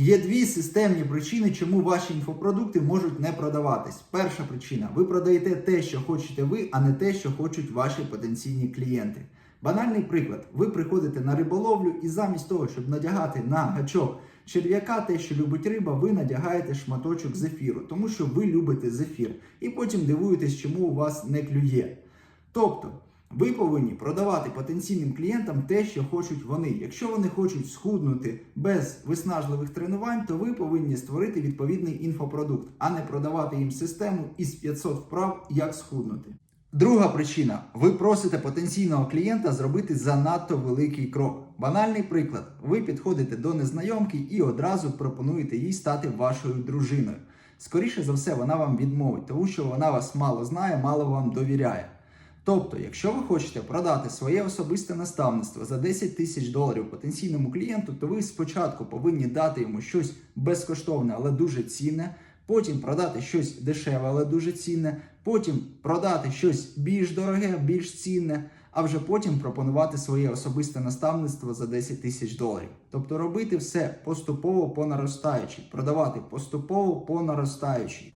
Є дві системні причини, чому ваші інфопродукти можуть не продаватись. Перша причина: ви продаєте те, що хочете ви, а не те, що хочуть ваші потенційні клієнти. Банальний приклад: ви приходите на риболовлю і замість того, щоб надягати на гачок черв'яка, те, що любить риба, ви надягаєте шматочок зефіру, тому що ви любите зефір, і потім дивуєтесь, чому у вас не клює. Тобто, ви повинні продавати потенційним клієнтам те, що хочуть вони. Якщо вони хочуть схуднути без виснажливих тренувань, то ви повинні створити відповідний інфопродукт, а не продавати їм систему із 500 вправ, як схуднути. Друга причина: ви просите потенційного клієнта зробити занадто великий крок. Банальний приклад: ви підходите до незнайомки і одразу пропонуєте їй стати вашою дружиною. Скоріше за все, вона вам відмовить, тому що вона вас мало знає, мало вам довіряє. Тобто, якщо ви хочете продати своє особисте наставництво за 10 тисяч доларів потенційному клієнту, то ви спочатку повинні дати йому щось безкоштовне, але дуже цінне. Потім продати щось дешеве, але дуже цінне. Потім продати щось більш дороге, більш цінне, а вже потім пропонувати своє особисте наставництво за 10 тисяч доларів. Тобто робити все поступово по наростаючій, продавати поступово по наростаючій.